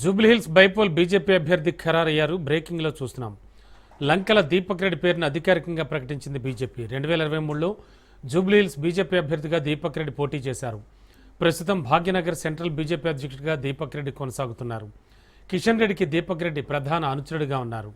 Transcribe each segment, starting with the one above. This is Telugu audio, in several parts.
జూబ్లీహిల్స్ బైపోల్ బీజేపీ అభ్యర్థి ఖరారయ్యారు. బ్రేకింగ్లో చూస్తున్నాం. లంకల దీపక్ రెడ్డి పేరును అధికారికంగా ప్రకటించింది బీజేపీ. రెండు వేల ఇరవై మూడులో జూబ్లీహిల్స్ బీజేపీ అభ్యర్థిగా దీపక్ రెడ్డి పోటీ చేశారు. ప్రస్తుతం భాగ్యనగర్ సెంట్రల్ బీజేపీ అధ్యక్షుడిగా దీపక్ రెడ్డి కొనసాగుతున్నారు. కిషన్ రెడ్డికి దీపక్ రెడ్డి ప్రధాన అనుచరుడిగా ఉన్నారు.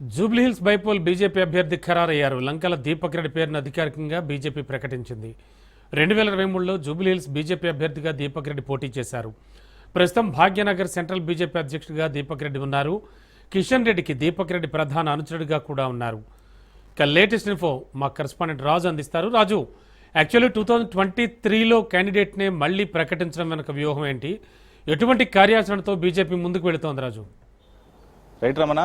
జూబ్లీహిల్స్ బైపోల్ బీజేపీ అభ్యర్థి ఖరారయ్యారు. లంకల దీపక్ రెడ్డి పేరును అధికారికంగా బీజేపీ ప్రకటించింది. రెండు వేల ఇరవై మూడులో జూబ్లీహిల్స్ బీజేపీ అభ్యర్థిగా దీపక్ రెడ్డి పోటీ చేశారు. ప్రస్తుతం భాగ్యనగర్ సెంట్రల్ బీజేపీ అధ్యక్షుడిగా దీపక్ రెడ్డి ఉన్నారు. కిషన్ రెడ్డికి దీపక్ రెడ్డి ప్రధాన అనుచరుడిగా కూడా ఉన్నారు. ఇక లేటెస్ట్ ఇన్ఫో మా కరస్పాండెంట్ రాజు అందిస్తారు. Raju actually two thousand twenty త్రీలో క్యాండిడేట్నే మళ్ళీ ప్రకటించడం వెనక వ్యూహం ఏంటి? ఎటువంటి కార్యాచరణతో బీజేపీ ముందుకు వెళుతోంది రాజు? రైట్ రమణ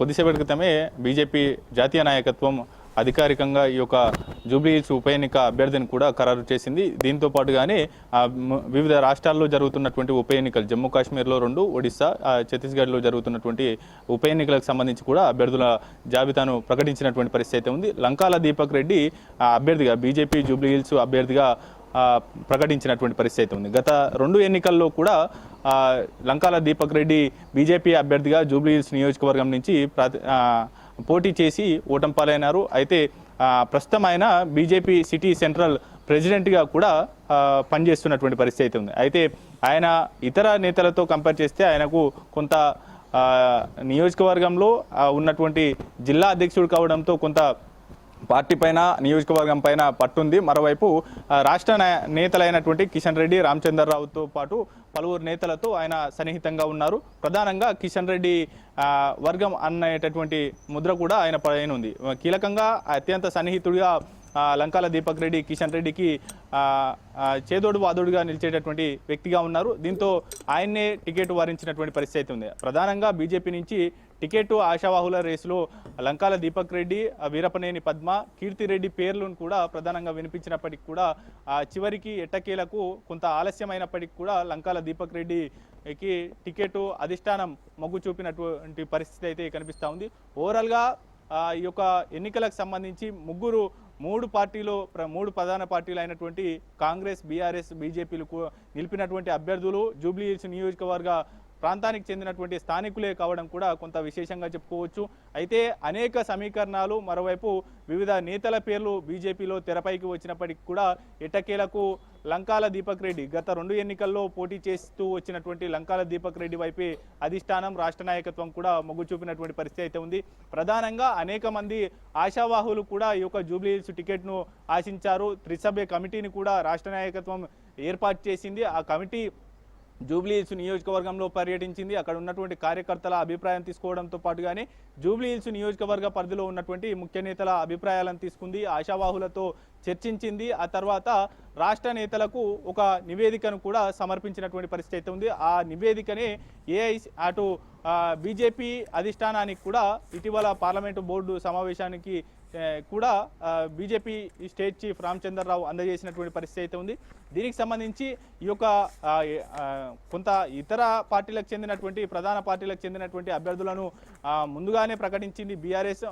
కొద్దిసేపటి క్రితమే బీజేపీ జాతీయ నాయకత్వం అధికారికంగా ఈ యొక్క జూబ్లీహిల్స్ ఉప ఎన్నిక అభ్యర్థిని కూడా ఖరారు చేసింది. దీంతో పాటుగానే వివిధ రాష్ట్రాల్లో జరుగుతున్నటువంటి ఉప ఎన్నికలు జమ్మూ కాశ్మీర్లో రెండు ఒడిశా ఛత్తీస్గఢ్లో జరుగుతున్నటువంటి ఉప ఎన్నికలకు సంబంధించి కూడా అభ్యర్థుల జాబితాను ప్రకటించినటువంటి పరిస్థితి అయితే ఉంది. లంకాల దీపక్ రెడ్డి అభ్యర్థిగా బీజేపీ జూబ్లీహిల్స్ అభ్యర్థిగా ప్రకటించినటువంటి పరిస్థితి అయితే ఉంది. గత రెండు ఎన్నికల్లో కూడా లంకాల దీపక్ రెడ్డి బీజేపీ అభ్యర్థిగా జూబ్లీహిల్స్ నియోజకవర్గం నుంచి పోటీ చేసి ఓటం పాలైనారు. అయితే ప్రస్తుతం ఆయన బీజేపీ సిటీ సెంట్రల్ ప్రెసిడెంట్గా కూడా పనిచేస్తున్నటువంటి పరిస్థితి అయితే ఉంది. అయితే ఆయన ఇతర నేతలతో కంపేర్ చేస్తే ఆయనకు కొంత నియోజకవర్గంలో ఉన్నటువంటి జిల్లా అధ్యక్షుడు కావడంతో కొంత పార్టీ పైన నియోజకవర్గం పైన పట్టుంది. మరోవైపు రాష్ట్ర నేతలైనటువంటి కిషన్ రెడ్డి రామచంద్రరావుతో పాటు పలువురు నేతలతో ఆయన సన్నిహితంగా ఉన్నారు. ప్రధానంగా కిషన్ రెడ్డి వర్గం అనేటటువంటి ముద్ర కూడా ఆయన పైన ఉంది. కీలకంగా అత్యంత సన్నిహితుడిగా లంకాల దీపక్ రెడ్డి కిషన్ రెడ్డికి చేదోడు వాదోడుగా నిలిచేటటువంటి వ్యక్తిగా ఉన్నారు. దీంతో ఆయన్నే టికెట్ వారించినటువంటి పరిస్థితి అయితే ఉంది. ప్రధానంగా బీజేపీ నుంచి టికెట్ ఆశావాహుల రేసులో లంకాల దీపక్ రెడ్డి వీరపనేని పద్మ కీర్తిరెడ్డి పేర్లను కూడా ప్రధానంగా వినిపించినప్పటికీ కూడా ఆ, చివరికి ఎట్టకేలకు కొంత ఆలస్యమైనప్పటికీ కూడా లంకాల దీపక్ రెడ్డికి టికెట్ అధిష్టానం మొగ్గు చూపినటువంటి పరిస్థితి అయితే కనిపిస్తూ ఉంది. ఓవరాల్గా ఈ యొక్క ఎన్నికలకు సంబంధించి ముగ్గురు మూడు పార్టీలు ప్ర- మూడు ప్రధాన పార్టీలు అయినటువంటి కాంగ్రెస్ బీఆర్ఎస్ బీజేపీలు నిలిపినటువంటి అభ్యర్థులు జూబ్లీ హిల్స్ నియోజకవర్గ ప్రాంతానికి చెందినటువంటి స్థానికులే కావడం కూడా కొంత విశేషంగా చెప్పుకోవచ్చు. అయితే అనేక సమీకరణాలు మరోవైపు వివిధ నేతల పేర్లు బీజేపీలో తెరపైకి వచ్చినప్పటికీ కూడా ఎట్టకేలకు లంకాల దీపక్ రెడ్డి గత రెండు ఎన్నికల్లో పోటీ చేస్తూ వచ్చినటువంటి లంకాల దీపక్ రెడ్డి వైపే అధిష్టానం రాష్ట్ర నాయకత్వం కూడా మొగ్గు చూపినటువంటి పరిస్థితి అయితే ఉంది. ప్రధానంగా అనేక మంది ఆశావాహులు కూడా ఈ యొక్క జూబ్లీ హిల్స్ టికెట్ను ఆశించారు. త్రిసభ్య కమిటీని కూడా రాష్ట్ర నాయకత్వం ఏర్పాటు చేసింది. ఆ కమిటీ జూబ్లీ హిల్స్ నియోజకవర్గంలో పర్యటించింది. అక్కడ ఉన్నటువంటి కార్యకర్తల అభిప్రాయం తీసుకోవడంతో పాటుగానే జూబ్లీ హిల్స్ నియోజకవర్గ పరిధిలో ఉన్నటువంటి ముఖ్య నేతల అభిప్రాయాలను తీసుకుంది. ఆశావాహులతో చర్చించింది. ఆ తర్వాత రాష్ట్ర నేతలకు ఒక నివేదికను కూడా సమర్పించినటువంటి పరిస్థితి అయితే ఉంది. ఆ నివేదికనే ఏఐసి అటు బీజేపీ అధిష్టానానికి కూడా ఇటీవల పార్లమెంటు బోర్డు సమావేశానికి కూడా బీజేపీ స్టేట్ చీఫ్ రామచంద్రరావు అందజేసినటువంటి పరిస్థితి అయితే ఉంది. దీనికి సంబంధించి ఈ యొక్క కొంత ఇతర పార్టీలకు చెందినటువంటి ప్రధాన పార్టీలకు చెందినటువంటి అభ్యర్థులను ముందుగానే ప్రకటించింది బీఆర్ఎస్.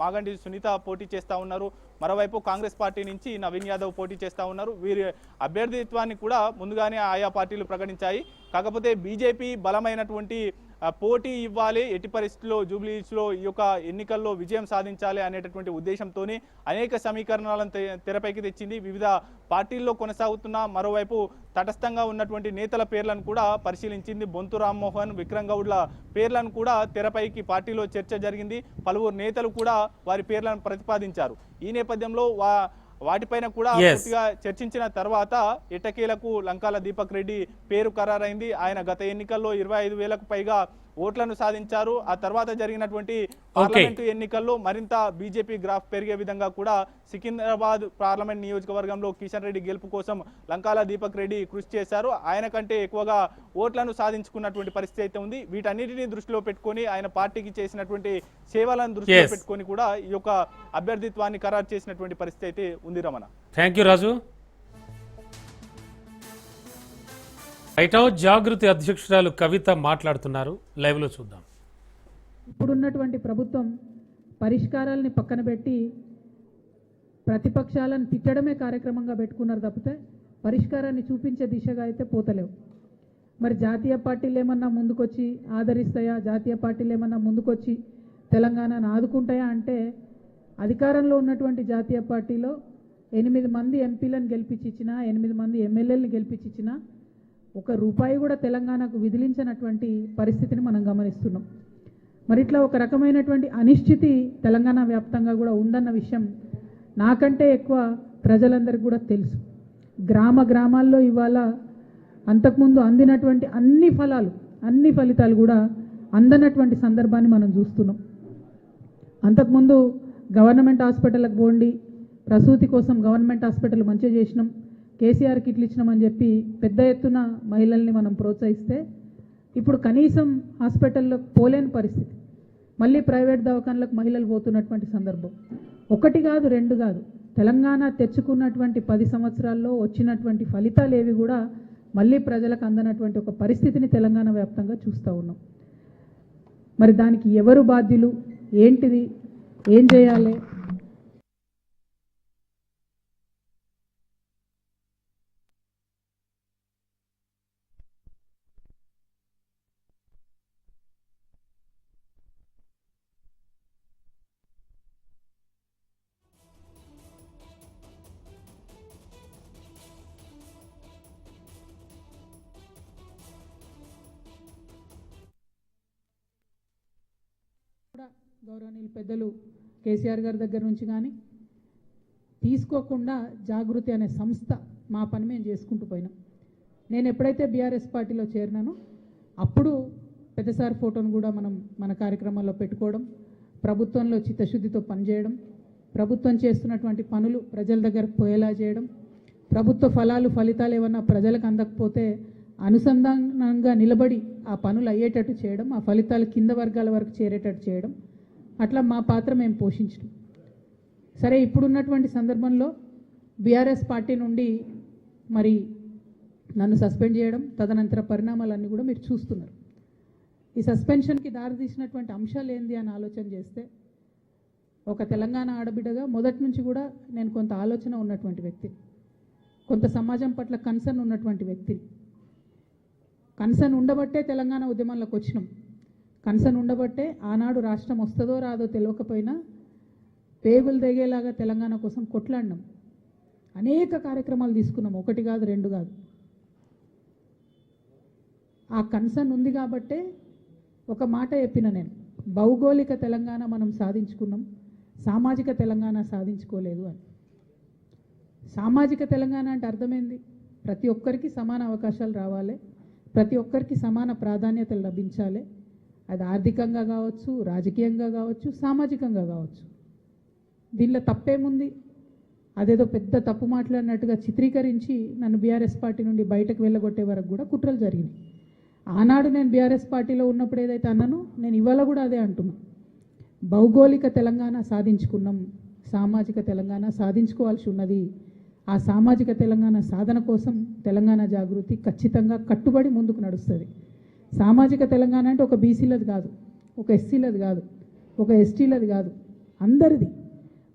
మాగండి సునీత పోటీ చేస్తూ ఉన్నారు. మరోవైపు కాంగ్రెస్ పార్టీ నుంచి నవీన్ యాదవ్ పోటీ చేస్తూ ఉన్నారు. వీరి అభ్యర్థిత్వాన్ని కూడా ముందుగానే ఆయా పార్టీలు ప్రకటించాయి. కాకపోతే బీజేపీ బలమైనటువంటి పోటీ ఇవ్వాలి ఎట్టి పరిస్థితుల్లో జూబ్లీస్లో ఈ యొక్క ఎన్నికల్లో విజయం సాధించాలి అనేటటువంటి ఉద్దేశంతోనే అనేక సమీకరణాలను తె- తెరపైకి తెచ్చింది. వివిధ పార్టీల్లో కొనసాగుతున్న మరోవైపు తటస్థంగా ఉన్నటువంటి నేతల పేర్లను కూడా పరిశీలించింది బొంతు రామ్మోహన్ విక్రమ్ గౌడ్ల పేర్లను కూడా తెరపైకి పార్టీలో చర్చ జరిగింది. పలువురు నేతలు కూడా వారి పేర్లను ప్రతిపాదించారు. ఈ నేపథ్యంలో వా వాటిపైన కూడా. పూర్తిగా చర్చించిన తర్వాత ఎట్టకేలకు లంకాల దీపక్ రెడ్డి పేరు ఖరారైంది ఆయన గత ఎన్నికల్లో ఇరవై ఐదు వేలకు పైగా ఓట్లను సాధించారు. ఆ తర్వాత జరిగినటువంటి పార్లమెంటు ఎన్నికల్లో మరింత బీజేపీ గ్రాఫ్ పెరిగే విధంగా కూడా సికింద్రాబాద్ పార్లమెంట్ నియోజకవర్గంలో కిషన్ రెడ్డి గెలుపు కోసం లంకాల దీపక్ రెడ్డి కృషి చేశారు. ఆయన కంటే ఎక్కువగా ఓట్లను సాధించుకున్నటువంటి పరిస్థితి అయితే ఉంది. వీటన్నిటిని దృష్టిలో పెట్టుకొని ఆయన పార్టీకి చేసినటువంటి సేవలను దృష్టిలో. పెట్టుకొని కూడా ఈ యొక్క అభ్యర్థిత్వాన్ని ఖరారు చేసినటువంటి పరిస్థితి అయితే ఉంది Ramana. Thank you Raju right house Jagruthi అధ్యక్షురాలు కవిత మాట్లాడుతున్నారు. లైవ్లో చూద్దాం. ఇప్పుడున్నటువంటి ప్రభుత్వం పరిష్కారాలని పక్కన పెట్టి ప్రతిపక్షాలను తిట్టడమే కార్యక్రమంగా పెట్టుకున్నారు తప్పితే పరిష్కారాన్ని చూపించే దిశగా అయితే పోతలేవు. మరి జాతీయ పార్టీలు ఏమన్నా ముందుకొచ్చి ఆదరిస్తాయా? జాతీయ పార్టీలు ఏమన్నా ముందుకొచ్చి తెలంగాణను ఆదుకుంటాయా అంటే అధికారంలో ఉన్నటువంటి జాతీయ పార్టీలో ఎనిమిది మంది ఎంపీలను గెలిపించిచ్చినా ఎనిమిది మంది ఎమ్మెల్యేలను గెలిపించిచ్చినా ఒక రూపాయి కూడా తెలంగాణకు విధిలించినటువంటి పరిస్థితిని మనం గమనిస్తున్నాం. మరి ఇట్లా ఒక రకమైనటువంటి అనిశ్చితి తెలంగాణ వ్యాప్తంగా కూడా ఉందన్న విషయం నాకంటే ఎక్కువ ప్రజలందరికీ కూడా తెలుసు. గ్రామ గ్రామాల్లో ఇవాళ అంతకుముందు అందినటువంటి అన్ని ఫలాలు అన్ని ఫలితాలు కూడా అందనటువంటి సందర్భాన్ని మనం చూస్తున్నాం. అంతకుముందు గవర్నమెంట్ హాస్పిటల్కి పోండి ప్రసూతి కోసం గవర్నమెంట్ హాస్పిటల్ మంచిగా చేసినాం. కేసీఆర్ కిట్లు ఇచ్చినామని చెప్పి పెద్ద ఎత్తున మహిళల్ని మనం ప్రోత్సహిస్తే ఇప్పుడు కనీసం హాస్పిటల్లో పోలేని పరిస్థితి. మళ్ళీ ప్రైవేట్ దవాఖానలకు మహిళలు పోతున్నటువంటి సందర్భం. ఒకటి కాదు రెండు కాదు. తెలంగాణ తెచ్చుకున్నటువంటి పది సంవత్సరాల్లో వచ్చినటువంటి ఫలితాలు ఏవి కూడా మళ్ళీ ప్రజలకు అందనటువంటి ఒక పరిస్థితిని తెలంగాణ వ్యాప్తంగా చూస్తూ ఉన్నాం. మరి దానికి ఎవరు బాధ్యులు? ఏంటిది? ఏం చేయాలి? గౌరవనీయులు పెద్దలు కేసీఆర్ గారి దగ్గర నుంచి కానీ తీసుకోకుండా జాగృతి అనే సంస్థ మా పని మేము చేసుకుంటూ పోయినాం. నేను ఎప్పుడైతే బీఆర్ఎస్ పార్టీలో చేరినానో అప్పుడు పెద్దసారి ఫోటోను కూడా మనం మన కార్యక్రమాల్లో పెట్టుకోవడం ప్రభుత్వంలో చిత్తశుద్ధితో పనిచేయడం ప్రభుత్వం చేస్తున్నటువంటి పనులు ప్రజల దగ్గర పోయేలా చేయడం ప్రభుత్వ ఫలాలు ఫలితాలు ఏమన్నా ప్రజలకు అందకపోతే అనుసంధానంగా నిలబడి ఆ పనులు అయ్యేటట్టు చేయడం ఆ ఫలితాలు కింద వర్గాల వరకు చేరేటట్టు చేయడం అట్లా మా పాత్ర మేము పోషించడం. సరే ఇప్పుడున్నటువంటి సందర్భంలో బీఆర్ఎస్ పార్టీ నుండి మరి నన్ను సస్పెండ్ చేయడం తదనంతర పరిణామాలన్నీ కూడా మీరు చూస్తున్నారు. ఈ సస్పెన్షన్కి దారితీసినటువంటి అంశాలు ఏంది అని ఆలోచన చేస్తే ఒక తెలంగాణ ఆడబిడ్డగా మొదటి నుంచి కూడా నేను కొంత ఆలోచన ఉన్నటువంటి వ్యక్తి. కొంత సమాజం పట్ల కన్సర్న్ ఉన్నటువంటి వ్యక్తి. కన్సర్న్ ఉండబట్టే తెలంగాణ ఉద్యమంలోకి వచ్చినాం. కన్సర్న్ ఉండబట్టే ఆనాడు రాష్ట్రం వస్తుందో రాదో తెలియకపోయినా పేగులు తెగేలాగా తెలంగాణ కోసం కొట్లాడినాం. అనేక కార్యక్రమాలు తీసుకున్నాం. ఒకటి కాదు రెండు కాదు. ఆ కన్సర్న్ ఉంది కాబట్టే ఒక మాట చెప్పిన నేను. భౌగోళిక తెలంగాణ మనం సాధించుకున్నాం. సామాజిక తెలంగాణ సాధించుకోలేదు అని. సామాజిక తెలంగాణ అంటే అర్థమైంది? ప్రతి ఒక్కరికి సమాన అవకాశాలు రావాలి. ప్రతి ఒక్కరికి సమాన ప్రాధాన్యతలు లభించాలి. అది ఆర్థికంగా కావచ్చు రాజకీయంగా కావచ్చు సామాజికంగా కావచ్చు. దీనిలో తప్పేముంది? అదేదో పెద్ద తప్పు మాట్లాడినట్టుగా చిత్రీకరించి నన్ను బీఆర్ఎస్ పార్టీ నుండి బయటకు వెళ్ళగొట్టే వరకు కూడా కుట్రలు జరిగినాయి. ఆనాడు నేను బీఆర్ఎస్ పార్టీలో ఉన్నప్పుడు ఏదైతే అన్నానో నేను ఇవాళ కూడా అదే అంటున్నా. భౌగోళిక తెలంగాణ సాధించుకున్నాం సామాజిక తెలంగాణ సాధించుకోవాల్సి ఉన్నది. ఆ సామాజిక తెలంగాణ సాధన కోసం తెలంగాణ జాగృతి ఖచ్చితంగా కట్టుబడి ముందుకు నడుస్తుంది. సామాజిక తెలంగాణ అంటే ఒక బీసీలది కాదు ఒక ఎస్సీలది కాదు ఒక ఎస్టీలది కాదు అందరిది.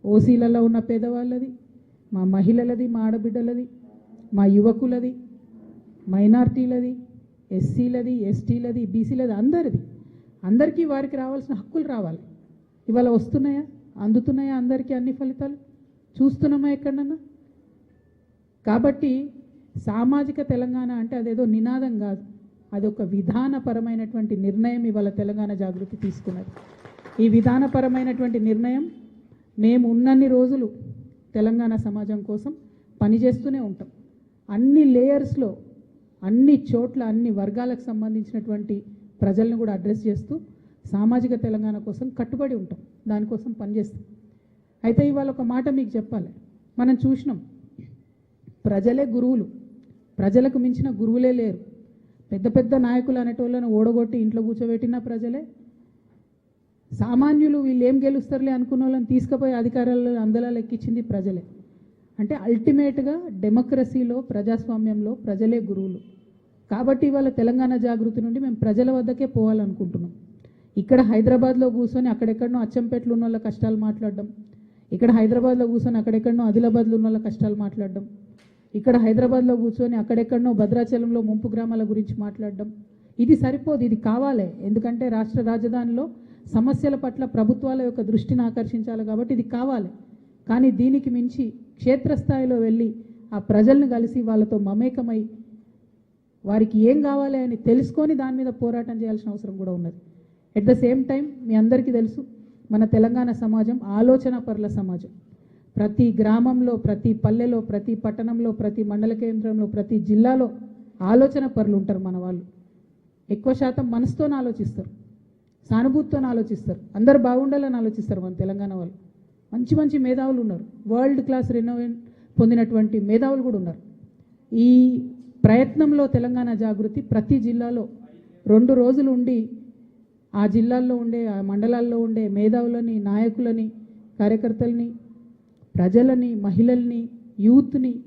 ఓసీలలో ఉన్న పేదవాళ్ళది మా మహిళలది మా ఆడబిడ్డలది మా యువకులది మైనార్టీలది ఎస్సీలది ఎస్టీలది బీసీలది అందరిది. అందరికీ వారికి రావాల్సిన హక్కులు రావాలి. ఇవాళ వస్తున్నాయా? అందుతున్నాయా అందరికీ అన్ని ఫలితాలు? చూస్తున్నామా ఎక్కడన్నా? కాబట్టి సామాజిక తెలంగాణ అంటే అదేదో నినాదం కాదు. అది ఒక విధానపరమైనటువంటి నిర్ణయం ఇవాళ తెలంగాణ జాగృతి తీసుకున్నది. ఈ విధానపరమైనటువంటి నిర్ణయం మేము ఉన్నన్ని రోజులు తెలంగాణ సమాజం కోసం పనిచేస్తూనే ఉంటాం. అన్ని లేయర్స్లో అన్ని చోట్ల అన్ని వర్గాలకు సంబంధించినటువంటి ప్రజలను కూడా అడ్రస్ చేస్తూ సామాజిక తెలంగాణ కోసం కట్టుబడి ఉంటాం. దానికోసం పనిచేస్తాం. అయితే ఇవాళ ఒక మాట మీకు చెప్పాలి. మనం చూసినాం. ప్రజలే గురువులు. ప్రజలకు మించిన గురువులే లేరు. పెద్ద పెద్ద నాయకులు అనేటోళ్ళను ఓడగొట్టి ఇంట్లో కూర్చోబెట్టిన ప్రజలే. సామాన్యులు వీళ్ళు ఏం గెలుస్తారులే అనుకున్న వాళ్ళని తీసుకుపోయి అధికారాలు అందలా లెక్కించింది ప్రజలే. అంటే అల్టిమేట్గా డెమోక్రసీలో ప్రజాస్వామ్యంలో ప్రజలే గురువులు. కాబట్టి ఇవాళ తెలంగాణ జాగృతి నుండి మేము ప్రజల వద్దకే పోవాలనుకుంటున్నాం. ఇక్కడ హైదరాబాద్లో కూర్చొని అక్కడెక్కడనో అచ్చంపేటలో ఉన్న వాళ్ళ కష్టాలు మాట్లాడడం ఇక్కడ హైదరాబాద్లో కూర్చొని అక్కడెక్కడనో ఆదిలాబాద్లో ఉన్న వాళ్ళ కష్టాలు మాట్లాడడం ఇక్కడ హైదరాబాద్లో కూర్చొని అక్కడెక్కడనో భద్రాచలంలో ముంపు గ్రామాల గురించి మాట్లాడడం. ఇది సరిపోదు ఇది కావాలి. ఎందుకంటే రాష్ట్ర రాజధానిలో సమస్యల పట్ల ప్రభుత్వాల యొక్క దృష్టిని ఆకర్షించాలి కాబట్టి ఇది కావాలి. కానీ దీనికి మించి క్షేత్రస్థాయిలో వెళ్ళి ఆ ప్రజల్ని కలిసి వాళ్ళతో మమేకమై వారికి ఏం కావాలి అని తెలుసుకొని దాని మీద పోరాటం చేయాల్సిన అవసరం కూడా ఉన్నది. ఎట్ ద సేమ్ టైం మీ అందరికీ తెలుసు మన తెలంగాణ సమాజం ఆలోచన పరుల సమాజం. ప్రతి గ్రామంలో ప్రతి పల్లెలో ప్రతి పట్టణంలో ప్రతి మండల కేంద్రంలో ప్రతి జిల్లాలో ఆలోచన పరులు ఉంటారు మన వాళ్ళు. ఎక్కువ శాతం మనసుతోనే ఆలోచిస్తారు సానుభూతితో ఆలోచిస్తారు అందరు బాగుండాలని ఆలోచిస్తారు మన తెలంగాణ వాళ్ళు. మంచి మంచి మేధావులు ఉన్నారు. వరల్డ్ క్లాస్ రెనోవేట్ పొందినటువంటి మేధావులు కూడా ఉన్నారు. ఈ ప్రయత్నంలో తెలంగాణ జాగృతి ప్రతి జిల్లాలో రెండు రోజులు ఉండి ఆ జిల్లాల్లో ఉండే ఆ మండలాల్లో ఉండే మేధావులని నాయకులని కార్యకర్తలని ప్రజలని మహిళల్ని యూత్ని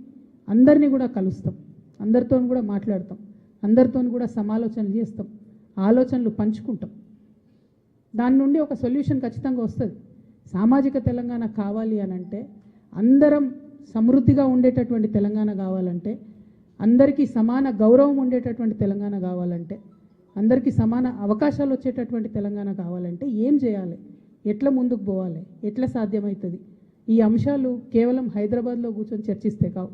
అందరినీ కూడా కలుస్తాం. అందరితో కూడా మాట్లాడతాం. అందరితో కూడా సమాలోచనలు చేస్తాం. ఆలోచనలు పంచుకుంటాం. దాని నుండి ఒక సొల్యూషన్ ఖచ్చితంగా వస్తుంది. సామాజిక తెలంగాణ కావాలి అని అంటే అందరం సమృద్ధిగా ఉండేటటువంటి తెలంగాణ కావాలంటే అందరికీ సమాన గౌరవం ఉండేటటువంటి తెలంగాణ కావాలంటే అందరికీ సమాన అవకాశాలు వచ్చేటటువంటి తెలంగాణ కావాలంటే ఏం చేయాలి? ఎట్లా ముందుకు పోవాలి? ఎట్లా సాధ్యమవుతుంది? ఈ అంశాలు కేవలం హైదరాబాద్లో కూర్చొని చర్చిస్తే కావు.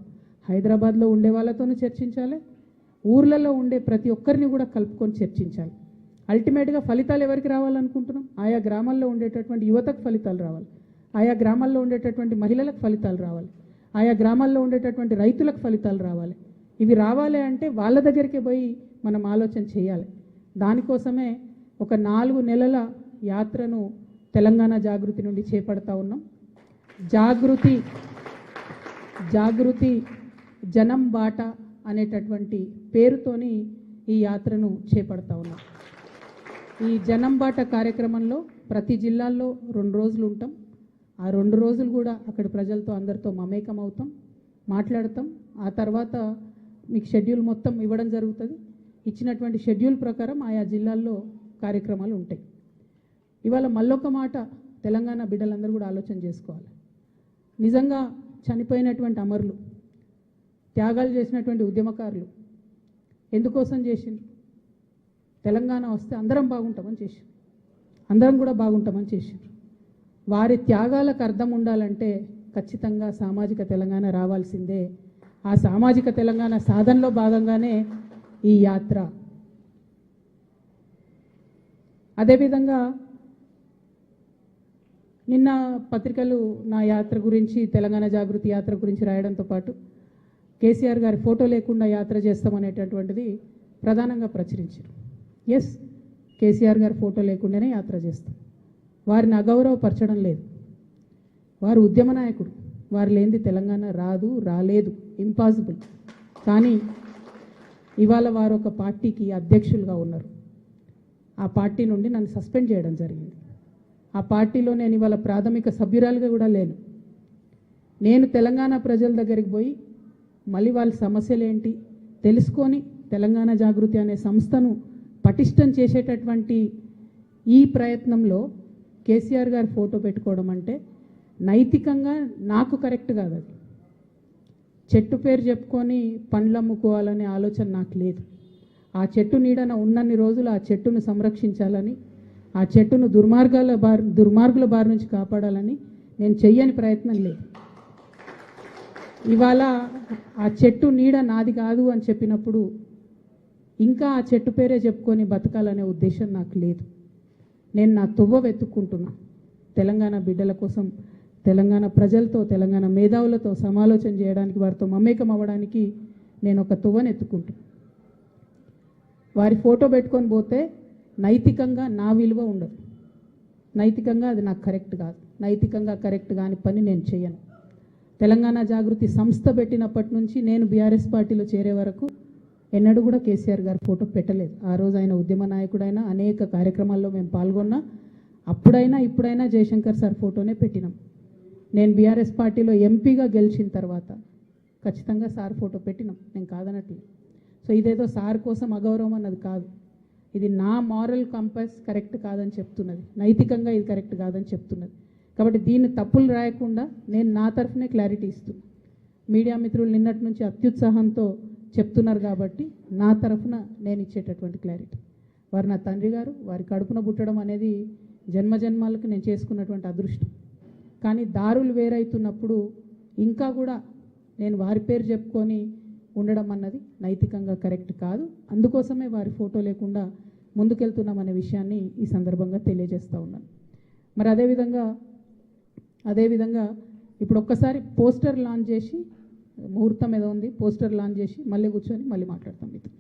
హైదరాబాద్లో ఉండే వాళ్ళతోనూ చర్చించాలి. ఊర్లలో ఉండే ప్రతి ఒక్కరిని కూడా కలుపుకొని చర్చించాలి. అల్టిమేట్గా ఫలితాలు ఎవరికి రావాలనుకుంటున్నాం? ఆయా గ్రామాల్లో ఉండేటటువంటి యువతకు ఫలితాలు రావాలి. ఆయా గ్రామాల్లో ఉండేటటువంటి మహిళలకు ఫలితాలు రావాలి. ఆయా గ్రామాల్లో ఉండేటటువంటి రైతులకు ఫలితాలు రావాలి. ఇవి రావాలి అంటే వాళ్ళ దగ్గరికి పోయి మనం ఆలోచన చేయాలి. దానికోసమే ఒక నాలుగు నెలల యాత్రను తెలంగాణ జాగృతి నుండి చేపడతా ఉన్నాం. జాగృతి జాగృతి జనం బాట అనేటటువంటి పేరుతోని ఈ యాత్రను చేపడతా ఉన్నాం. ఈ జనం బాట కార్యక్రమంలో ప్రతి జిల్లాల్లో రెండు రోజులు ఉంటాం. ఆ రెండు రోజులు కూడా అక్కడ ప్రజలతో అందరితో మమేకం అవుతాం మాట్లాడతాం. ఆ తర్వాత మీకు షెడ్యూల్ మొత్తం ఇవ్వడం జరుగుతుంది. ఇచ్చినటువంటి షెడ్యూల్ ప్రకారం ఆయా జిల్లాల్లో కార్యక్రమాలు ఉంటాయి. ఇవాళ మళ్ళొక మాట తెలంగాణ బిడ్డలందరూ కూడా ఆలోచన చేసుకోవాలి. నిజంగా చనిపోయినటువంటి అమరులు త్యాగాలు చేసినటువంటి ఉద్యమకారులు ఎందుకోసం చేసిండ్రు? తెలంగాణ వస్తే అందరం బాగుంటామని చేసిండ్రు. అందరం కూడా బాగుంటామని చేసిండ్రు. వారి త్యాగాలకు అర్థం ఉండాలంటే ఖచ్చితంగా సామాజిక తెలంగాణ రావాల్సిందే. ఆ సామాజిక తెలంగాణ సాధనలో భాగంగానే ఈ యాత్ర. అదేవిధంగా నిన్న పత్రికలు నా యాత్ర గురించి తెలంగాణ జాగృతి యాత్ర గురించి రాయడంతో పాటు కేసీఆర్ గారి ఫోటో లేకుండా యాత్ర చేస్తామనేటటువంటిది ప్రధానంగా ప్రచురించారు. ఎస్ కేసీఆర్ గారి ఫోటో లేకుండానే యాత్ర చేస్తాం. వారిని అగౌరవపరచడం లేదు. వారు ఉద్యమ నాయకుడు. వారు లేనిది తెలంగాణ రాదు రాలేదు. ఇంపాసిబుల్ కానీ ఇవాళ వారు ఒక పార్టీకి అధ్యక్షులుగా ఉన్నారు. ఆ పార్టీ నుండి నన్ను సస్పెండ్ చేయడం జరిగింది. ఆ పార్టీలో నేను ఇవాళ ప్రాథమిక సభ్యురాలుగా కూడా లేను. నేను తెలంగాణ ప్రజల దగ్గరికి పోయి మళ్ళీ వాళ్ళ సమస్యలు ఏంటి తెలుసుకొని తెలంగాణ జాగృతి అనే సంస్థను పటిష్టం చేసేటటువంటి ఈ ప్రయత్నంలో కేసీఆర్ గారి ఫోటో పెట్టుకోవడం అంటే నైతికంగా నాకు కరెక్ట్ కాదు అది. చెట్టు పేరు చెప్పుకొని పండ్లు అమ్ముకోవాలనే ఆలోచన నాకు లేదు. ఆ చెట్టు నీడన ఉన్నన్ని రోజులు ఆ చెట్టును సంరక్షించాలని ఆ చెట్టును దుర్మార్గాల బారి దుర్మార్గుల బారి నుంచి కాపాడాలని నేను చెయ్యని ప్రయత్నం లేదు. ఇవాళ ఆ చెట్టు నీడ నాది కాదు అని చెప్పినప్పుడు ఇంకా ఆ చెట్టు పేరే చెప్పుకొని బతకాలనే ఉద్దేశం నాకు లేదు. నేను నా తువ్వ వెతుక్కుంటున్నా. తెలంగాణ బిడ్డల కోసం తెలంగాణ ప్రజలతో తెలంగాణ మేధావులతో సమాలోచన చేయడానికి వారితో మమేకం అవ్వడానికి నేను ఒక తువ్వను ఎత్తుకుంటాను వారి ఫోటో పెట్టుకొని పోతే నైతికంగా నా విలువ ఉండదు. నైతికంగా అది నాకు కరెక్ట్ కాదు. నైతికంగా కరెక్ట్ కాని పని నేను చేయను. తెలంగాణ జాగృతి సంస్థ పెట్టినప్పటి నుంచి నేను బీఆర్ఎస్ పార్టీలో చేరే వరకు ఎన్నడూ కూడా కేసీఆర్ గారు ఫోటో పెట్టలేదు. ఆ రోజు ఆయన ఉద్యమ నాయకుడైనా అనేక కార్యక్రమాల్లో మేము పాల్గొన్నా అప్పుడైనా ఇప్పుడైనా జయశంకర్ సార్ ఫోటోనే పెట్టినాం. నేను బీఆర్ఎస్ పార్టీలో ఎంపీగా గెలిచిన తర్వాత ఖచ్చితంగా సార్ ఫోటో పెట్టినాం. నేను కాదనట్లేదు. సో ఇదేదో సార్ కోసం అగౌరవం అన్నది కాదు. ఇది నా మారల్ కంపస్ కరెక్ట్ కాదని చెప్తున్నది. నైతికంగా ఇది కరెక్ట్ కాదని చెప్తున్నది. కాబట్టి దీన్ని తప్పులు రాయకుండా నేను నా తరఫునే క్లారిటీ ఇస్తున్నా. మీడియా మిత్రులు నిన్నటి నుంచి అత్యుత్సాహంతో చెప్తున్నారు కాబట్టి నా తరఫున నేను ఇచ్చేటటువంటి క్లారిటీ వారు నా తండ్రి గారు వారి కడుపున పుట్టడం అనేది జన్మ జన్మాలకు నేను చేసుకున్నటువంటి అదృష్టం. కానీ దారులు వేరైతున్నప్పుడు ఇంకా కూడా నేను వారి పేరు చెప్పుకొని ఉండడం అన్నది నైతికంగా కరెక్ట్ కాదు. అందుకోసమే వారి ఫోటో లేకుండా ముందుకెళ్తున్నాం అనే విషయాన్ని ఈ సందర్భంగా తెలియజేస్తూ ఉన్నాను. మరి అదేవిధంగా అదేవిధంగా ఇప్పుడు ఒక్కసారి పోస్టర్ లాంచ్ చేసి ముహూర్తం ఏదో ఉంది పోస్టర్ లాంచ్ చేసి మళ్ళీ కూర్చొని మళ్ళీ మాట్లాడతాం మీతో.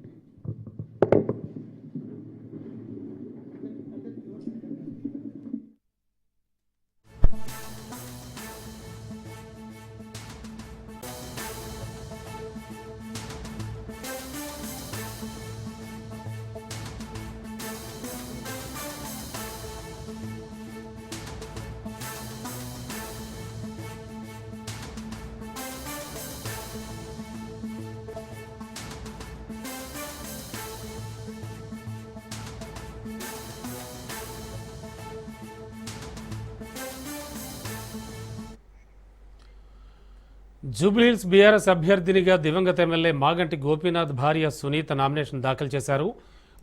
జూబ్లీహిల్స్ బీఆర్ఎస్ అభ్యర్థినిగా దివంగత ఎమ్మెల్యే మాగంటి గోపీనాథ్ భార్య సునీత నామినేషన్ దాఖలు చేశారు.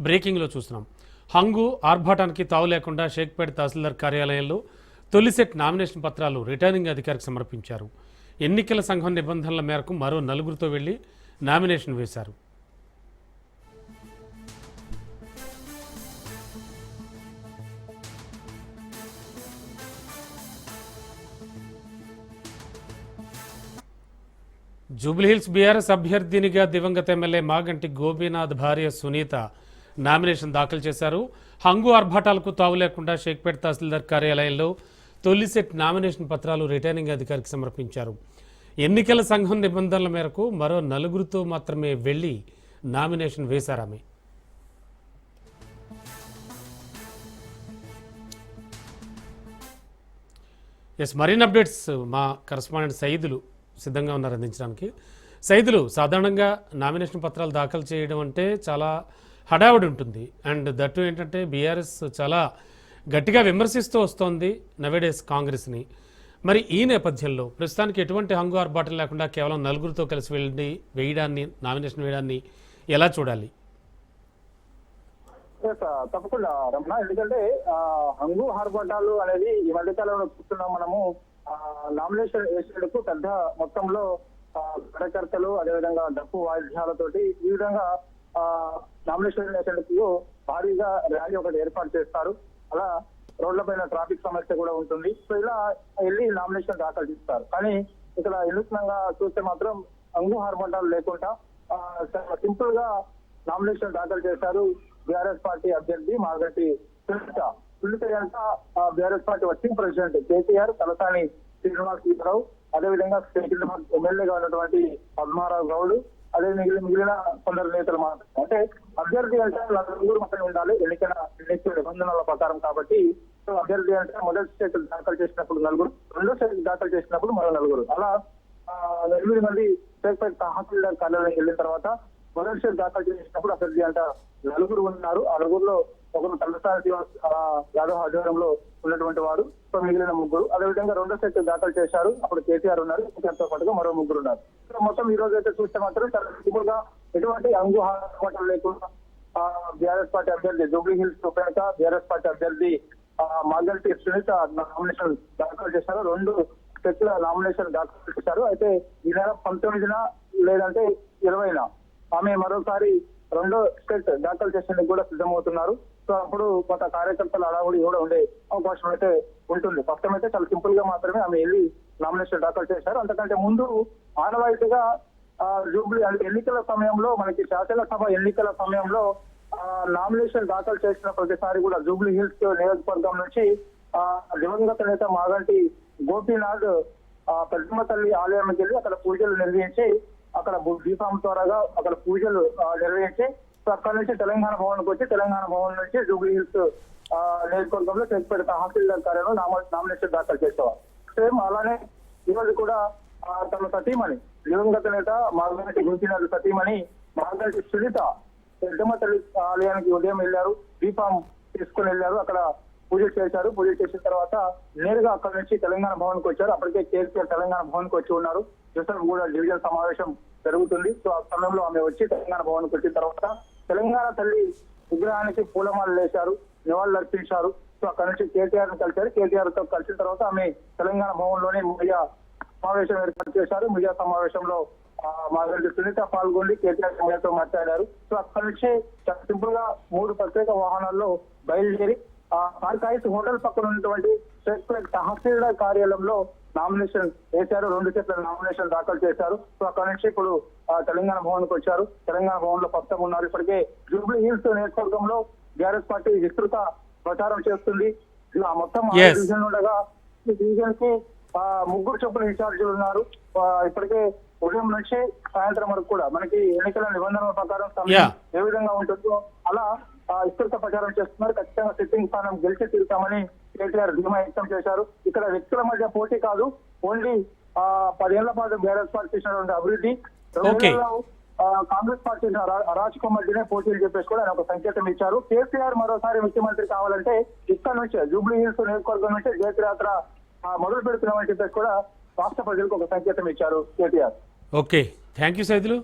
బ్రేకింగ్లో చూస్తున్నాం. హంగు ఆర్భాటానికి తావు లేకుండా షేక్పేట్ తహసీల్దార్ కార్యాలయంలో తొలిసెట్ నామినేషన్ పత్రాలు రిటర్నింగ్ అధికారికి సమర్పించారు. ఎన్నికల సంఘం నిబంధనల మేరకు మరో నలుగురితో వెళ్ళి నామినేషన్ వేశారు. జూబ్లీహిల్స్ బీఆర్ఎస్ అభ్యర్థినిగా దివంగత ఎమ్మెల్యే మాగంటి గోపీనాథ్ భార్య సునీత నామినేషన్ దాఖలు చేశారు. హంగు ఆర్భాటాలకు తావు లేకుండా షేక్పేట్ తహసీల్దార్ కార్యాలయంలో తొలి సెట్ నామినేషన్ పత్రాలు రిటర్నింగ్ అధికారికి సమర్పించారు. ఎన్నికల సంఘం నిబంధనల మేరకు మరో నలుగురితో మాత్రమే వెళ్ళి నామినేషన్ వేశారామె. ఎస్ మరిన్ని అప్డేట్స్ మా కరస్పాండెంట్ సైదులు సిద్ధంగా ఉన్నారు అందించడానికి. సైదులు సాధారణంగా నామినేషన్ పత్రాలు దాఖలు చేయడం అంటే చాలా హడావుడి ఉంటుంది. అండ్ దట్టు ఏంటంటే బీఆర్ఎస్ చాలా గట్టిగా విమర్శిస్తూ వస్తోంది నవేడేస్ కాంగ్రెస్ని. మరి ఈ నేపథ్యంలో ప్రస్తుతానికి ఎటువంటి హంగు ఆర్భాటం లేకుండా కేవలం నలుగురితో కలిసి వెళ్ళి వేయడాన్ని నామినేషన్ వేయడాన్ని ఎలా చూడాలి? తప్పకుండా రమణ. ఎందుకంటే హంగు ఆర్భాటాలు అనేది ఈ మధ్యకాలంలో చూస్తున్నాం మనము. నామినేషన్ వేసేందుకు పెద్ద మొత్తంలో ఆ, కార్యకర్తలు అదేవిధంగా డప్పు వాయిద్యాలతోటి ఈ విధంగా నామినేషన్ వేసేందుకు భారీగా ర్యాలీ ఒకటి ఏర్పాటు చేస్తారు. అలా రోడ్లపైన ట్రాఫిక్ సమస్య కూడా ఉంటుంది. సో ఇలా వెళ్ళి నామినేషన్ దాఖలు చేస్తారు. కానీ ఇక్కడ వినూత్నంగా చూస్తే మాత్రం అంగు ఆర్భాటాలు లేకుండా చాలా సింపుల్గా నామినేషన్ దాఖలు చేశారు బీఆర్ఎస్ పార్టీ అభ్యర్థి Maganti Sunitha Sunitha BRS party working president KCR Talasani అదే అదేవిధంగా సికింద్రాబాద్ ఎమ్మెల్యేగా ఉన్నటువంటి పద్మారావు గౌడ్ అదే మిగిలిన మిగిలిన కొందరు నేతలు మాత్రం అంటే అభ్యర్థి అంటే నలుగురు మాత్రమే ఉండాలి ఎన్నికల ఎన్నికల నిబంధనల ప్రకారం కాబట్టి సో అభ్యర్థి అంటే మొదటి స్టేట్ దాఖలు చేసినప్పుడు నలుగురు రెండో స్టేట్ దాఖలు చేసినప్పుడు మరో నలుగురు. అలా ఆ, ఎనిమిది మంది స్టేట్ తహసీల్దార్ కార్యాలయం వెళ్ళిన తర్వాత మొదటి స్టేట్ దాఖలు చేసినప్పుడు అభ్యర్థి అంట నలుగురు ఉన్నారు. ఆ నలుగురులో ఒకరు తలసాని యాదవ్ ఆధ్వర్యంలో ఉన్నటువంటి వారు సో మిగిలిన ముగ్గురు. అదేవిధంగా రెండో సెట్ దాఖలు చేశారు. అప్పుడు కేసీఆర్ ఉన్నారు. కేసీఆర్తో పాటుగా మరో ముగ్గురు ఉన్నారు. సో మొత్తం ఈ రోజు అయితే చూస్తే మాత్రం చాలా సింపుల్గా ఎటువంటి అంగుహాటం లేకుండా బీఆర్ఎస్ పార్టీ అభ్యర్థి జూబ్లీ హిల్స్ ఉపేత బీఆర్ఎస్ పార్టీ అభ్యర్థి మాగల్టి సునీత నామినేషన్ దాఖలు చేశారు. రెండు సెట్ల నామినేషన్ దాఖలు చేశారు. అయితే ఈ నెల పంతొమ్మిదిన లేదంటే ఇరవైన ఆమె మరోసారి రెండో స్టేట్ దాఖలు చేసేందుకు కూడా సిద్ధమవుతున్నారు. సో అప్పుడు కొంత కార్యకర్తల అడావుడి కూడా ఉండే అవకాశం అయితే ఉంటుంది. ఫస్ట్ అయితే చాలా సింపుల్గా మాత్రమే ఆమె వెళ్ళి నామినేషన్ దాఖలు చేశారు. అంతకంటే ముందు ఆనవాయితీగా ఆ, జూబ్లీ అంటే ఎన్నికల సమయంలో మనకి శాసనసభ ఎన్నికల సమయంలో ఆ, నామినేషన్ దాఖలు చేసిన ప్రతిసారి కూడా జూబ్లీ హిల్స్ నియోజకవర్గం నుంచి ఆ, దివంగత నేత మాగంటి గోపీనాథ్ ఆ, పెద్దమ్మ తల్లి ఆలయానికి వెళ్ళి అక్కడ పూజలు నిర్వహించి అక్కడ బు- దీపం త్వరగా అక్కడ పూజలు నిర్వహించి సో అక్కడ నుంచి తెలంగాణ భవన్కు వచ్చి తెలంగాణ భవన్ నుంచి జూబ్లీ హిల్స్ ఆ, నియోజకవర్గంలో చెక్పేట తహసీల్దార్ కార్యాలయంలో నామినేషన్ దాఖలు చేసేవారు. సేమ్ అలానే ఈరోజు కూడా తమ తన సతీమణి దివంగత నేత మార్గరెడ్డి గురించినారు సతీమణి మార్గరెడ్డి సునీత పెద్దమ్మ తల్లి ఆలయానికి ఉదయం వెళ్ళారు దీపం తీసుకుని వెళ్ళారు అక్కడ పూజ చేశారు. పూజ చేసిన తర్వాత నేరుగా అక్కడ నుంచి తెలంగాణ భవన్కు వచ్చారు. అప్పటికే కేసీఆర్ తెలంగాణ భవన్కు వచ్చి ఉన్నారు. ప్రస్తుతం కూడా డివిజన్ సమావేశం జరుగుతుంది. సో ఆ సమయంలో ఆమె వచ్చి తెలంగాణ భవన్కు వచ్చిన తర్వాత తెలంగాణ తల్లి విగ్రహానికి పూలమాలలు వేశారు నివాళులు అర్పించారు. సో అక్కడ నుంచి కేటీఆర్ని కలిశారు. కేటీఆర్తో కలిసిన తర్వాత ఆమె తెలంగాణ భవన్లోనే మీడియా సమావేశం ఏర్పాటు చేశారు. మీడియా సమావేశంలో ఆ, సునీత పాల్గొండి కేటీఆర్ మీడియాతో మాట్లాడారు. సో అక్కడ నుంచి సింపుల్గా మూడు ప్రత్యేక వాహనాల్లో బయలుదేరి ఆ పార్కాయిస్ హోటల్ పక్కన ఉన్నటువంటి స్టేట్ తహసీల్దార్ కార్యాలయంలో నామినేషన్ వేశారు. రెండు చేతుల నామినేషన్ దాఖలు చేశారు. సో అక్కడ నుంచి ఇప్పుడు తెలంగాణ భవన్కు వచ్చారు. తెలంగాణ భవన్లో ప్రస్తుతం ఉన్నారు. ఇప్పటికే జూబ్లీ హిల్స్ నియోజకవర్గంలో బీఆర్ఎస్ పార్టీ విస్తృత ప్రచారం చేస్తుంది. ఇలా మొత్తం ఆరు. డివిజన్ ఉండగా ఈ డివిజన్కి ముగ్గురు చొప్పున ఇన్ఛార్జీలు ఉన్నారు. ఇప్పటికే ఉదయం నుంచి సాయంత్రం వరకు కూడా మనకి ఎన్నికల నిబంధనల ప్రకారం సమయం. ఏ విధంగా ఉంటుందో అలా విస్తృత ప్రచారం చేస్తున్నారు. ఖచ్చితంగా సిట్టింగ్ స్థానం గెలిచి తీరుతామని కేటీఆర్ ధీమా వ్యక్తం చేశారు. ఇక్కడ వ్యక్తుల మధ్య పోటీ కాదు ఓన్లీ ఆ, పదేళ్ళ పాటు బీఆర్ఎస్ పార్టీ చేసినటువంటి అభివృద్ధి కాంగ్రెస్ పార్టీ అరా- అరాచకం మధ్యనే పోటీలు చెప్పేసి కూడా ఆయన ఒక సంకేతం ఇచ్చారు. కేసీఆర్ మరోసారి ముఖ్యమంత్రి కావాలంటే ఇక్కడ నుంచే జూబ్లీ హిల్స్ నియోజకవర్గం నుంచే జయత్రయాత్ర మొదలు పెడుతున్నామని చెప్పేసి కూడా రాష్ట్ర ప్రజలకు ఒక సంకేతం ఇచ్చారు KTR. Okay. Thank you Saidulu.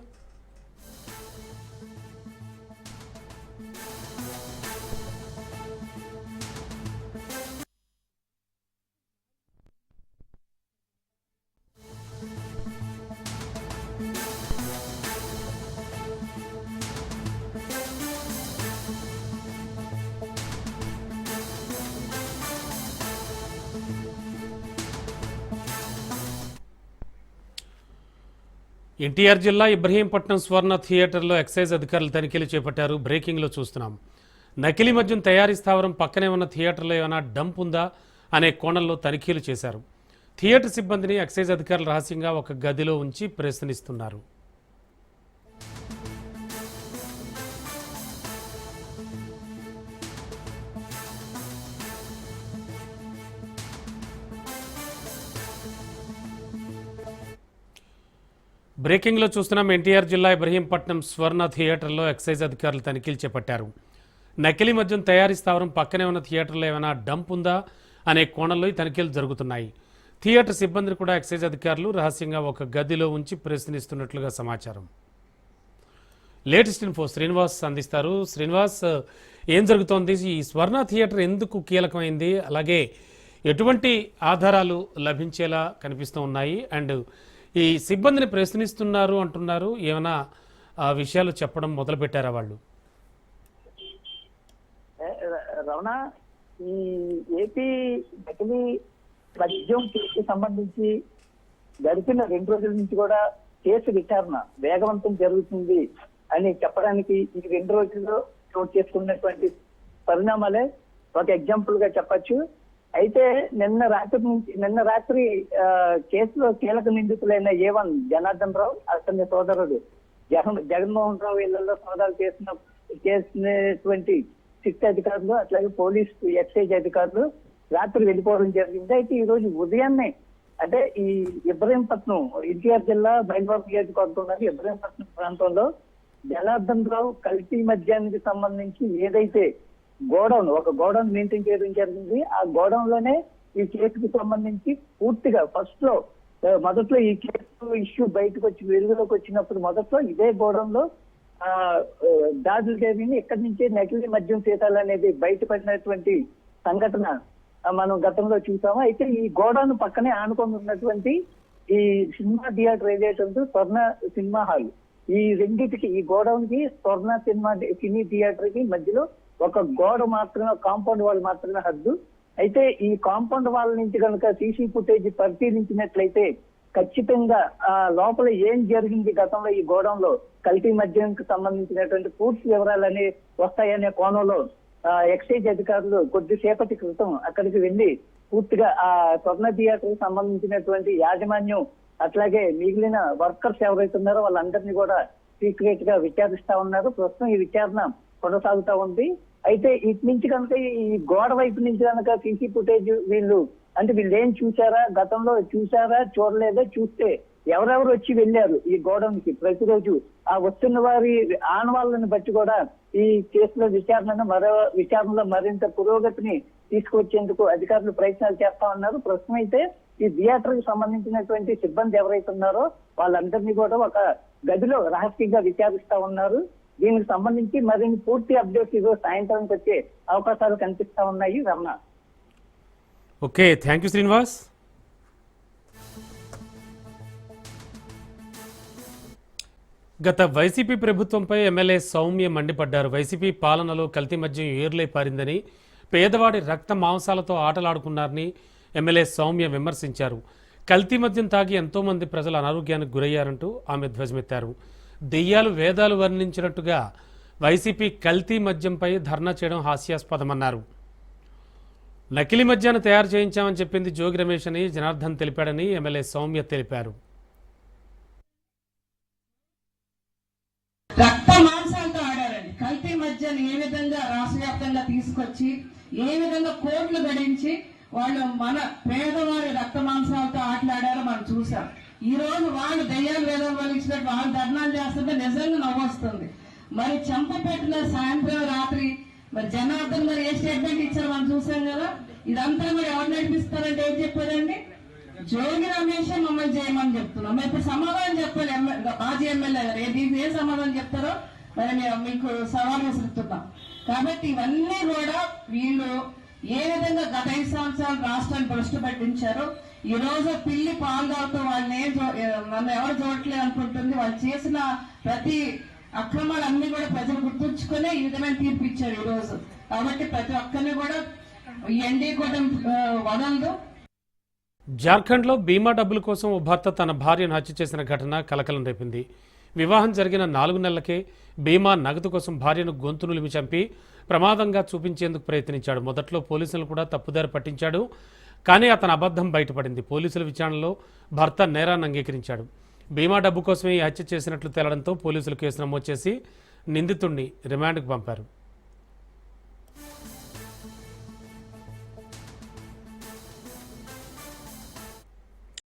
NTR జిల్లా ఇబ్రహీంపట్నం స్వర్ణ థియేటర్లో ఎక్సైజ్ అధికారులు తనిఖీలు చేపట్టారు. బ్రేకింగ్లో చూస్తున్నాం. నకిలీ మద్యం తయారీ స్థావరం పక్కనే ఉన్న థియేటర్లో ఏమైనా డంప్ ఉందా అనే కోణంలో తనిఖీలు చేశారు. థియేటర్ సిబ్బందిని ఎక్సైజ్ అధికారులు రహస్యంగా ఒక గదిలో ఉంచి ప్రశ్నిస్తున్నారు. బ్రేకింగ్లో చూస్తున్నాం. ఎన్టీఆర్ జిల్లా ఇబ్రహీంపట్నం స్వర్ణ థియేటర్లో ఎక్సైజ్ అధికారులు తనిఖీలు చేపట్టారు. నకిలీ మద్యం తయారీ స్థావరం పక్కనే ఉన్న థియేటర్లో ఏమైనా డంప్ ఉందా అనే కోణంలో ఈ తనిఖీలు జరుగుతున్నాయి. థియేటర్ సిబ్బందిని కూడా ఎక్సైజ్ అధికారులు రహస్యంగా ఒక గదిలో ఉంచి ప్రశ్నిస్తున్నట్లుగా సమాచారం. లేటెస్ట్ ఇన్ఫో శ్రీనివాస్ అందిస్తారు. శ్రీనివాస్ ఏం జరుగుతోంది? ఈ స్వర్ణ థియేటర్ ఎందుకు కీలకమైంది? అలాగే ఎటువంటి ఆధారాలు లభించేలా కనిపిస్తూ ఉన్నాయి? అండ్ ఈ సిబ్బందిని ప్రశ్నిస్తున్నారు అంటున్నారు. ఏమైనా ఆ విషయాలు చెప్పడం మొదలు పెట్టారా వాళ్ళు రమణ ఈ ఏపీ నకిలీ మద్యం కేసుకి సంబంధించి గడిపిన రెండు రోజుల నుంచి కూడా కేసు విచారణ వేగవంతం జరుగుతుంది అని చెప్పడానికి ఈ రెండు రోజుల్లో చోటు చేసుకున్నటువంటి పరిణామాలే ఒక ఎగ్జాంపుల్గా చెప్పచ్చు. అయితే నిన్న రాత్రి నుంచి నిన్న రాత్రి కేసులో కీలక నిందితులైన ఏ వన్ జనార్దన్ రావు అతని సోదరుడు జగన్ జగన్మోహన్ రావు ఇళ్ళలో సోదాలు చేసిన చేసినటువంటి సిట్ అధికారులు అట్లాగే పోలీస్ ఎక్సైజ్ అధికారులు రాత్రి వెళ్ళిపోవడం జరిగింది. అయితే ఈ రోజు ఉదయాన్నే అంటే ఈ ఇబ్రహీంపట్నం ఎన్టీఆర్ జిల్లా బయలువాడ నియోజకవర్గంలోని ఇబ్రహీంపట్నం ప్రాంతంలో జనార్దన్ రావు కల్తీ మద్యానికి సంబంధించి ఏదైతే గోడౌన్ ఒక గోడౌన్ మెయింటైన్ చేయడం జరిగింది. ఆ గోడౌన్లోనే ఈ కేసుకు సంబంధించి పూర్తిగా ఫస్ట్లో మొదట్లో ఈ కేసు ఇష్యూ బయటకు వచ్చి వెలుగులోకి వచ్చినప్పుడు మొదట్లో ఇదే గోడౌన్లో ఆ ఆ, ఇక్కడి నుంచే నకిలీ మద్యం సీతాలు అనేది బయటపడినటువంటి సంఘటన మనం గతంలో చూసాము. అయితే ఈ గోడౌన్ పక్కనే ఆనుకొని ఉన్నటువంటి ఈ సినిమా థియేటర్ ఏదైతే స్వర్ణ సినిమా హాల్. ఈ రెండింటికి ఈ గోడౌన్కి స్వర్ణ సినిమా సినీ థియేటర్కి మధ్యలో ఒక గోడ మాత్రమే కాంపౌండ్ వాల్ మాత్రమే హద్దు. అయితే ఈ కాంపౌండ్ వాల్ నుంచి కనుక సీసీ ఫుటేజ్ పరిశీలించినట్లయితే ఖచ్చితంగా ఆ లోపల ఏం జరిగింది గతంలో ఈ గోడంలో? కల్టీ కల్తీ మద్యంకి సంబంధించినటువంటి పూర్తి వివరాలన్నీ వస్తాయనే కోణంలో ఆ, ఎక్సైజ్ అధికారులు కొద్దిసేపటి క్రితం అక్కడికి వెళ్ళి పూర్తిగా ఆ స్వర్ణ థియేటర్ సంబంధించినటువంటి యాజమాన్యం అట్లాగే మిగిలిన వర్కర్స్ ఎవరైతే ఉన్నారో వాళ్ళందరినీ కూడా సీక్రెట్గా విచారిస్తా ఉన్నారు. ప్రస్తుతం ఈ విచారణ కొనసాగుతా ఉంది. అయితే ఇటు నుంచి కనుక ఈ గోడ వైపు నుంచి కనుక సీసీ ఫుటేజ్ వీళ్ళు అంటే వీళ్ళు ఏం చూసారా గతంలో చూసారా చూడలేదా? చూస్తే ఎవరెవరు వచ్చి వెళ్ళారు ఈ గోడౌన్కి? ప్రతిరోజు ఆ వస్తున్న వారి ఆనవాళ్ళని బట్టి కూడా ఈ కేసులో విచారణను మరో విచారణలో మరింత పురోగతిని తీసుకొచ్చేందుకు అధికారులు ప్రయత్నాలు చేస్తా ఉన్నారు. ప్రస్తుతం అయితే ఈ థియేటర్కి సంబంధించినటువంటి సిబ్బంది ఎవరైతే ఉన్నారో వాళ్ళందరినీ కూడా ఒక గదిలో రహస్యంగా విచారిస్తా ఉన్నారు. దీనికి సంబంధించి మరిన్ని పూర్తి అప్డేట్స్ ఈరోజు సాయంత్రానికి వచ్చే అవకాశాలు కనిపిస్తా ఉన్నాయి Ramana. Okay thank you Srinivas. గత వైసీపీ ప్రభుత్వంపై ఎమ్మెల్యే సౌమ్య మండిపడ్డారు. వైసీపీ పాలనలో కల్తీ మద్యం ఏర్లై పారిందని పేదవాడి రక్త మాంసాలతో ఆటలాడుకున్నారని ఎమ్మెల్యే సౌమ్య విమర్శించారు. కల్తీ మద్యం తాగి ఎంతోమంది ప్రజలు అనారోగ్యానికి గురయ్యారంటూ ఆమె ధ్వజమెత్తారు. దెయ్యాలు వేదాలు వర్ణించినట్టుగా వైసీపీ కల్తీ మద్యంపై ధర్నా చేయడం హాస్యాస్పదమన్నారు. నకిలీ మద్యాన్ని తయారు చేయించామని చెప్పింది జోగి రమేష్ అని జనార్దన్ తెలిపాడని ఎమ్మెల్యే సౌమ్య తెలిపారు. రక్త మాంసాలతో ఆడారండి. కల్తీ మద్యాన్ని ఏ విధంగా రాష్ట్ర వ్యాప్తంగా తీసుకొచ్చి ఏ విధంగా కోట్లు గడించి వాళ్ళు మన పేదవారి రక్త మాంసాలతో ఆటలాడారో మనం చూసాం ఈ రోజు వాళ్ళు దయ్యాలు వేదాలు వలించినట్టు వాళ్ళు ధర్నాలు చేస్తుంటే నిజంగా నవ్వొస్తుంది. మరి చెంపపెట్టిన సాయంత్రం రాత్రి మరి జనార్దన్ గారు ఏ స్టేట్మెంట్ ఇచ్చారు మనం చూసాం కదా? ఇదంతా మరి ఎవరు నడిపిస్తారంటే ఏం చెప్పారండి? జోగి రమేష్ మమ్మల్ని చేయమని చెప్తున్నాం మరి ఇప్పుడు సమాధానం చెప్పాలి మాజీ ఎమ్మెల్యే గారు. ఏ- దీనికి ఏ సమాధానం చెప్తారో మరి మేము మీకు సవాల్ విసురుతున్నాం. కాబట్టి ఇవన్నీ కూడా వీళ్ళు ఏ విధంగా గత ఐదు సంవత్సరాలు రాష్ట్రాన్ని భ్రష్టు పట్టించారో ఈరోజు పిల్లి పాల్గొడుతూ వాళ్ళని ఏం నన్ను ఎవరు చూడట్లేదు అనుకుంటుంది. వాళ్ళు చేసిన ప్రతి అక్రమాలన్నీ కూడా ప్రజలు గుర్తుంచుకునే ఈ విధమైన తీర్పు ఇచ్చారు ఈరోజు కాబట్టి ప్రతి ఒక్కరిని కూడా ఎన్డీ కూడా వదలదు. జార్ఖండ్లో బీమా డబ్బుల కోసం ఓ భర్త తన భార్యను హత్య చేసిన ఘటన కలకలం రేపింది. వివాహం జరిగిన నాలుగు నెలలకే బీమా నగదు కోసం భార్యను గొంతు నులిమి చంపి ప్రమాదంగా చూపించేందుకు ప్రయత్నించాడు. మొదట్లో పోలీసులు కూడా తప్పుదారి పట్టించాడు. కానీ అతని అబద్ధం బయటపడింది. పోలీసుల విచారణలో భర్త నేరాన్ని అంగీకరించాడు. బీమా డబ్బు కోసమే ఈ హత్య చేసినట్లు తేలడంతో పోలీసులు కేసు నమోదు చేసి నిందితుడిని రిమాండ్కు పంపారు.